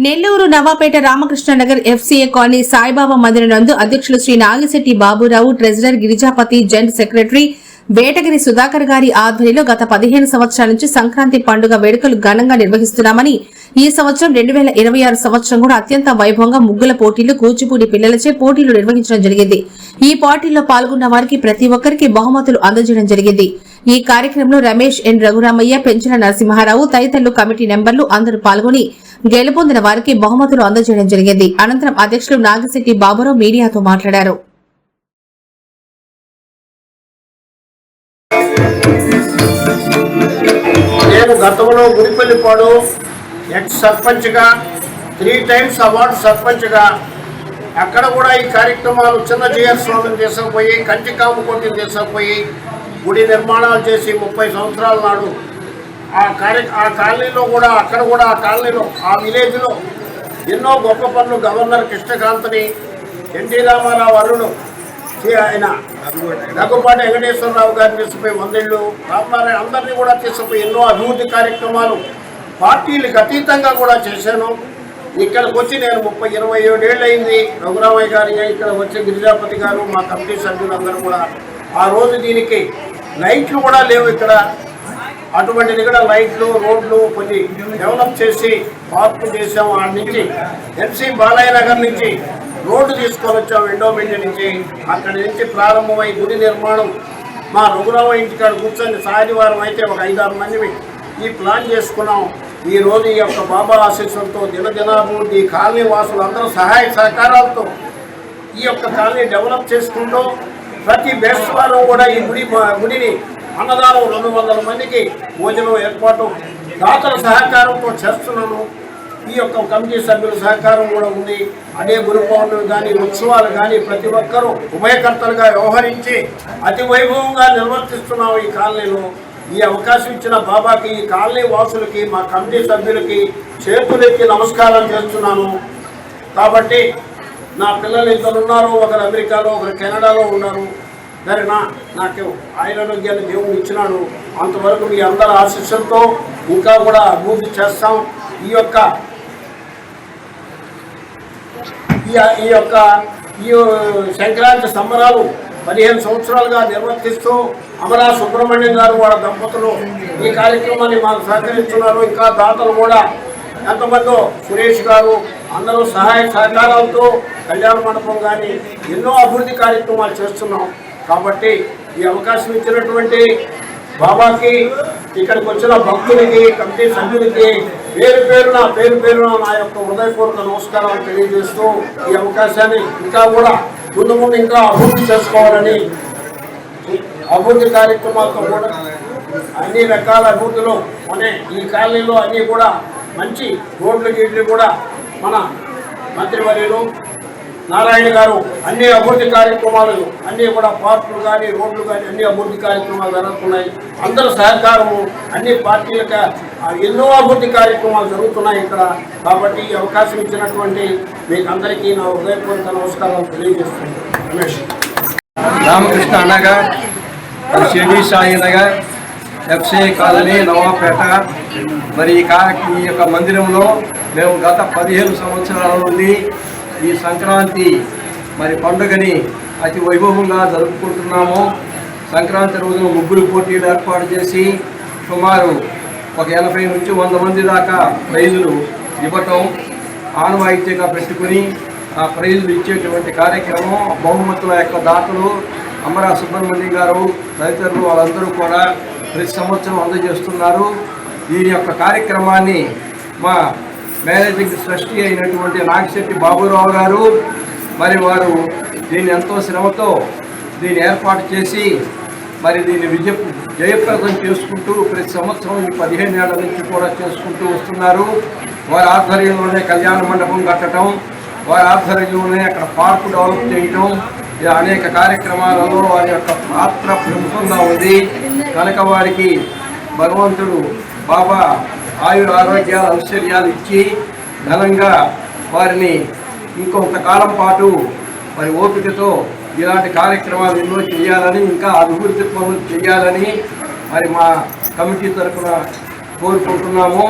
Nellore Navapeta Ramakrishna Nagar FCA colony Saibaba మందిరం నందు అధ్యక్షులు Shri Nagisetti Baburao treasurer Girijapati joint secretary Vetagiri Sudhakar గారి ఆధ్వర్యంలో గత పదిహేను సంవత్సరాల నుంచి సంక్రాంతి పండుగ వేడుకలు ఘనంగా నిర్వహిస్తున్నామని ఈ సంవత్సరం రెండు వేల ఇరవై ఆరు సంవత్సరం కూడా అత్యంత వైభవంగా ముగ్గుల పోటీలు కూచిపూడి పిల్లలచే పోటీలు నిర్వహించడం జరిగింది. ఈ పోటీల్లో పాల్గొన్న వారికి ప్రతి ఒక్కరికి బహుమతులు అందజేయడం జరిగింది. ఈ కార్యక్రమంలో రమేష్ ఎన్ రఘురామయ్య పెంచిన నరసింహారావు తదితరులు కమిటీ నెంబర్లు అందరూ పాల్గొని గెలుపొందిన వారికి బహుమతులు అందజేయడం జరిగింది. అనంతరం అధ్యక్షులు నాగశెట్టి బాబురావు మీడియాతో మాట్లాడారు. నేను గతంలో గురిపల్లిపాడు ఎక్స్ సర్పంచ్గా త్రీ టైమ్స్ అవార్డు సర్పంచ్గా అక్కడ కూడా ఈ కార్యక్రమాలు చిన్న జీఆర్ స్వామిని తీసుకుపోయి కంచి కాముకోటిని తీసుకుపోయి గుడి నిర్మాణాలు చేసి ముప్పై సంవత్సరాల నాడు ఆ కార్య ఆ కాలనీలో కూడా అక్కడ కూడా ఆ కాలనీలో ఆ విలేజ్లో ఎన్నో గొప్ప పనులు గవర్నర్ కృష్ణకాంత్ని ఎన్టీ రామారావు అరుణు ఆయన. దగ్గుపాటి వెంకటేశ్వరరావు గారిని తీసుకుపోయి వందేళ్ళు రామారాయణ అందరినీ కూడా తీసుకుపోయి ఎన్నో అభివృద్ధి కార్యక్రమాలు పార్టీలకు అతీతంగా కూడా చేశాను. ఇక్కడికి వచ్చి నేను ముప్పై ఇరవై ఏడేళ్ళు అయింది రఘురామయ్య గారి ఇక్కడ వచ్చి గిరిజాపతి గారు మా కమిటీ సభ్యులందరూ కూడా. ఆ రోజు దీనికి లైట్లు కూడా లేవు ఇక్కడ. అటువంటిది కూడా లైట్లు రోడ్లు కొన్ని డెవలప్ చేసి పార్కు చేసాము ఆడ నుంచి. ఎన్సీ బాలయ్య నగర్ నుంచి రోడ్డు తీసుకొని వచ్చాం ఎండోమెంట్ నుంచి. అక్కడి నుంచి ప్రారంభమై గుడి నిర్మాణం మా రఘురామ ఇంటికాడ కూర్చొని సాయంత్రం అయితే ఒక ఐదారు మంది ఈ ప్లాన్ చేసుకున్నాం. ఈ రోజు ఈ యొక్క బాబా ఆశీస్సులతో దినదినాభివృద్ధి ఈ కాలనీ వాసులు అందరూ సహాయ సహకారాలతో ఈ యొక్క కాలనీ డెవలప్ చేసుకుంటూ ప్రతి బేస్తవారం కూడా ఈ గుడి గుడిని అన్నదానం రెండు వందల మందికి భోజనం ఏర్పాటు దాతల సహకారంతో చేస్తున్నాను. ఈ యొక్క కమిటీ సభ్యుల సహకారం కూడా ఉంది. అదే గురు పౌర్ణమి కానీ ఉత్సవాలు కానీ ప్రతి ఒక్కరూ ఉభయకర్తలుగా వ్యవహరించి అతి వైభవంగా నిర్వర్తిస్తున్నాం ఈ కాలనీలో. ఈ అవకాశం ఇచ్చిన బాబాకి ఈ కాలనీ వాసులకి మా కమిటీ సభ్యులకి చేతులెత్తి నమస్కారం చేస్తున్నాను. కాబట్టి నా పిల్లలు ఇద్దరు ఉన్నారు ఒకరు అమెరికాలో ఒకరు కెనడాలో ఉన్నారు. సరేనా? నాకు ఆయురారోగ్యాన్ని దేవుడు ఇచ్చినాడు. అంతవరకు మీ అందరి ఆశీస్సులతో ఇంకా కూడా అభివృద్ధి చేస్తాం. ఈ యొక్క ఈ ఈ యొక్క ఈ సంక్రాంతి సంబరాలు పదిహేను సంవత్సరాలుగా నిర్వర్తిస్తూ అమరా సుబ్రహ్మణ్యం గారు వాళ్ళ దంపతులు ఈ కార్యక్రమాన్ని మాకు సహకరిస్తున్నారు. ఇంకా దాతలు కూడా ఎంతమందో సురేష్ గారు అందరూ సహాయ సహకారాలతో కళ్యాణ మండపం కానీ ఎన్నో అభివృద్ధి కార్యక్రమాలు చేస్తున్నాం. కాబట్టి ఈ అవకాశం ఇచ్చినటువంటి బాబాకి ఇక్కడికి వచ్చిన భక్తులకి కమిటీ సభ్యులకి పేరు పేరున పేరు పేరున నా యొక్క హృదయపూర్వక నమస్కారాలు తెలియజేస్తూ ఈ అవకాశాన్ని ఇంకా కూడా ముందు ముందు ఇంకా అభివృద్ధి చేసుకోవాలని అభివృద్ధి కార్యక్రమాలతో కూడా అన్ని రకాల అభివృద్ధిలో అనే ఈ కాలనీలో అన్నీ కూడా మంచి రోడ్లు గీట్లు కూడా మన మంత్రివర్యులు నారాయణ గారు అన్ని అభివృద్ధి కార్యక్రమాలు అన్నీ కూడా పార్కులు కానీ రోడ్లు కానీ అన్ని అభివృద్ధి కార్యక్రమాలు జరుగుతున్నాయి. అందరూ సహకారము అన్ని పార్టీలకు ఎన్నో అభివృద్ధి కార్యక్రమాలు జరుగుతున్నాయి ఇక్కడ. కాబట్టి ఈ అవకాశం ఇచ్చినటువంటి మీకు అందరికీ నా హృదయపూర్వక నమస్కారాలు తెలియజేస్తున్నాను. రమేష్. రామకృష్ణ అనగా షిరిడి సాయి నగర్ ఎఫ్సీ కాలనీ నవాపేట మరి ఈ యొక్క మందిరంలో మేము గత పదిహేను సంవత్సరాల నుండి ఈ సంక్రాంతి మరి పండుగని అతి వైభవంగా జరుపుకుంటున్నాము. సంక్రాంతి రోజున ముగ్గురు పోటీలు ఏర్పాటు చేసి సుమారు ఒక ఎనభై నుంచి వంద మంది దాకా ప్రైజులు ఇవ్వటం ఆనవాయితీగా పెట్టుకుని ఆ ప్రైజులు ఇచ్చేటువంటి కార్యక్రమం బహుమతుల యొక్క దాతలు అమరా సుబ్రహ్మణ్యం గారు తదితరులు వాళ్ళందరూ కూడా ప్రతి సంవత్సరం అందజేస్తున్నారు. ఈ యొక్క కార్యక్రమాన్ని మా మేనేజింగ్ ట్రస్టీ అయినటువంటి నాగశెట్టి బాబురావు గారు మరి వారు దీన్ని ఎంతో శ్రమతో దీన్ని ఏర్పాటు చేసి మరి దీన్ని విజయ జయప్రదం చేసుకుంటూ ప్రతి సంవత్సరం ఈ పదిహేను ఏళ్ళ నుంచి కూడా చేసుకుంటూ వస్తున్నారు. వారి ఆధ్వర్యంలోనే కళ్యాణ మండపం కట్టడం వారి ఆధ్వర్యంలోనే అక్కడ పార్కు డెవలప్ చేయటం ఇలా అనేక కార్యక్రమాలలో వారి యొక్క పాత్ర ప్రముఖంగా ఉంది. కనుక వారికి భగవంతుడు బాబా ఆయుర ఆరోగ్యాలు ఐశ్వర్యాలు ఇచ్చి ఘనంగా వారిని ఇంకొంతకాలం పాటు మరి ఓపికతో ఇలాంటి కార్యక్రమాలు ఎన్నో చేయాలని ఇంకా అభివృద్ధి పనులు చేయాలని మరి మా కమిటీ తరఫున కోరుకుంటున్నాము.